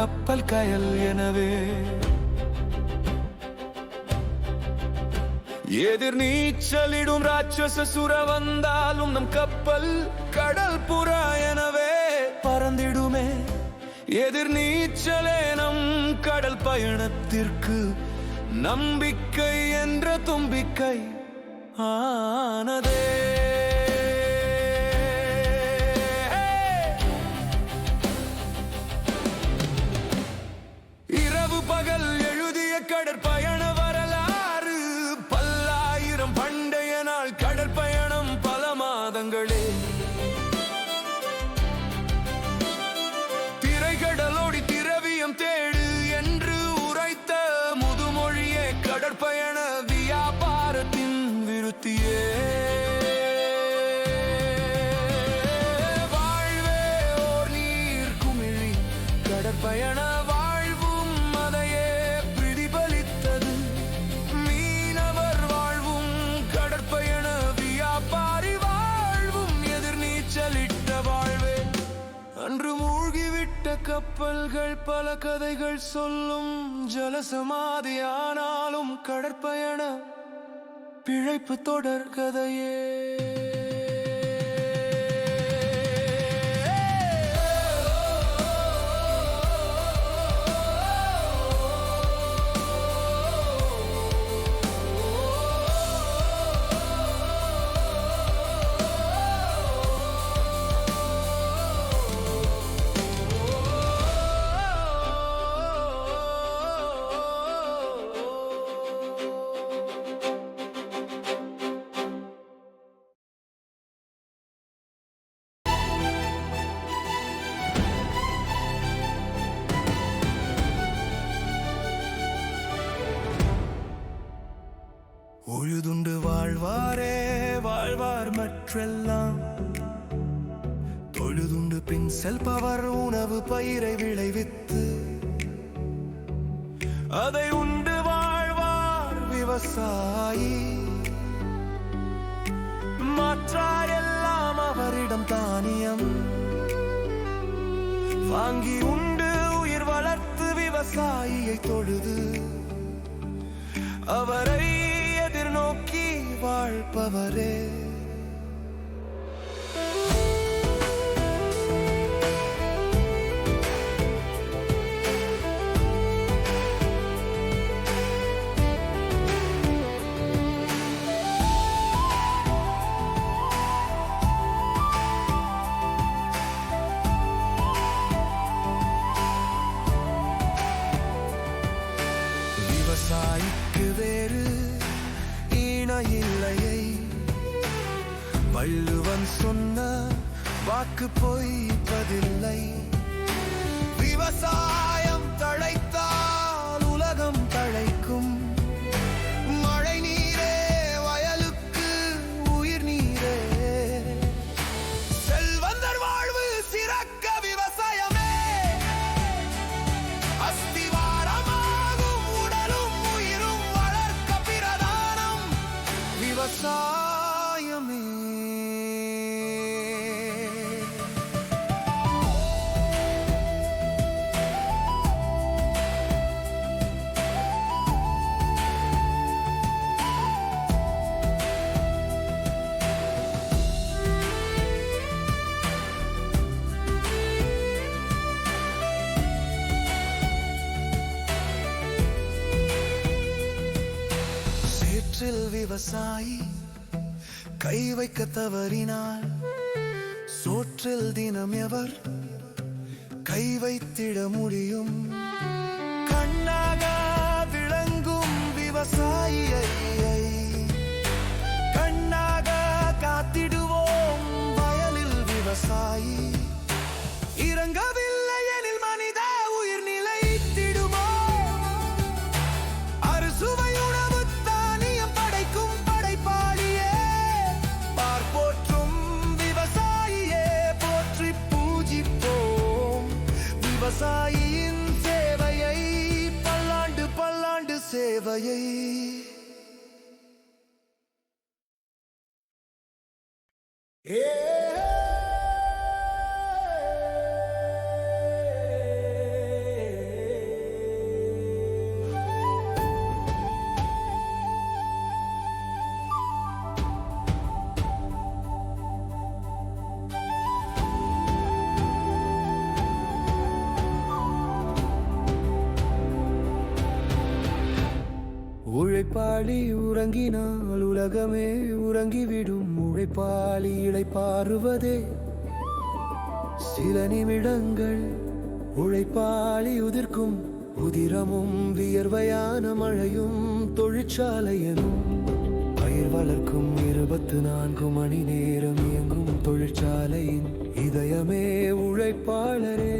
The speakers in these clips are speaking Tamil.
கப்பல் கயல் எனவே. எதிர் நீச்சலிடும் ராட்சச சுர வந்தாலும் நம் கப்பல் கடல் புறா எனவே. பறந்திடுமே. எதிர் நீச்சலே நம் கடல் பயணத்திற்கு நம்பிக்கை என்ற தும்பிக்கை ஆனதே. கப்பல்கள் பல கதைகள் சொல்லும் ஜலசமாதி ஆனாலும் கடற்பயண பிழைப்பு தொடர் கதையே. உழுதுண்டு வாழ்வாரே வாழ்வார் மற்றெல்லாம். தொழுதுண்டு பின் செல்பவர் உணவு பயிரை விளைவித்து. அதை உண்டு வாழ்வார் விவசாயி. மாற்றாயெல்லாம் அவரிடம் தானியம். வாங்கி உண்டு உயிர் வளர்த்து விவசாயியை தொழுது. அவரை நோக்கி வாழ்பவரே. வள்ளுவன் சொன்ன வாக்கு பொய்ப்பதில்லை விவசாய சேற்றில் விவசாயி கை வைக்க தவறினால் சோற்றில் தினம் எவர் கை வைத்திட முடியும்? கண்ணாக விளங்கும் விவசாயியை உழைப்பாளி உறங்கினால் உலகமே உறங்கிவிடும். உழைப்பாளி இளைப்பாறுவதே சில நிமிடங்கள் உழைப்பாளி உதிர்க்கும். உதிரமும் வியர்வையான மழையும் தொழிற்சாலையனும். பயிர் வளர்க்கும் இருபத்து நான்கு மணி நேரம் இயங்கும் தொழிற்சாலையின் இதயமே உழைப்பாளரே.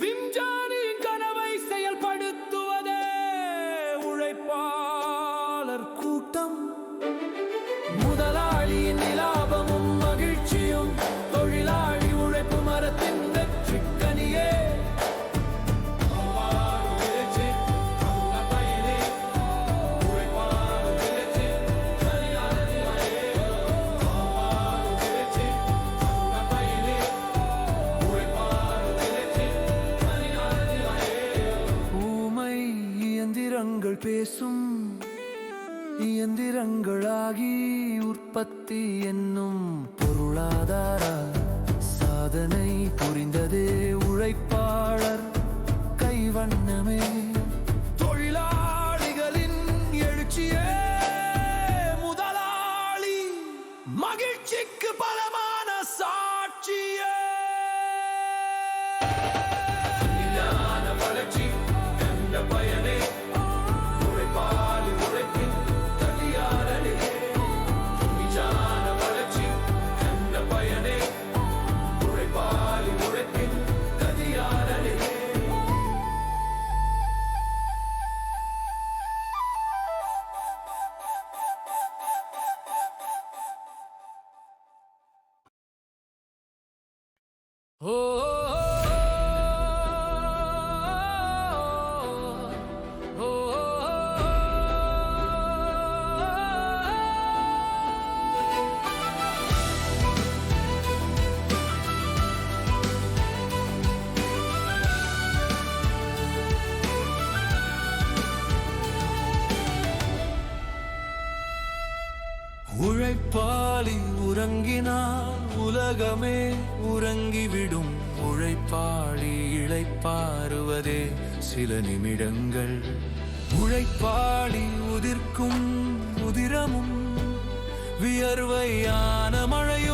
Vimja! உற்பத்தி என்னும் பொருளாதார சாதனை புரிந்து உறங்கினால் உலகமே உறங்கிவிடும். உழைப்பாளி இளைப்பாறுவதே சில நிமிடங்கள். உழைப்பாளி உதிர்க்கும் உதிரமும் வியர்வையான மழை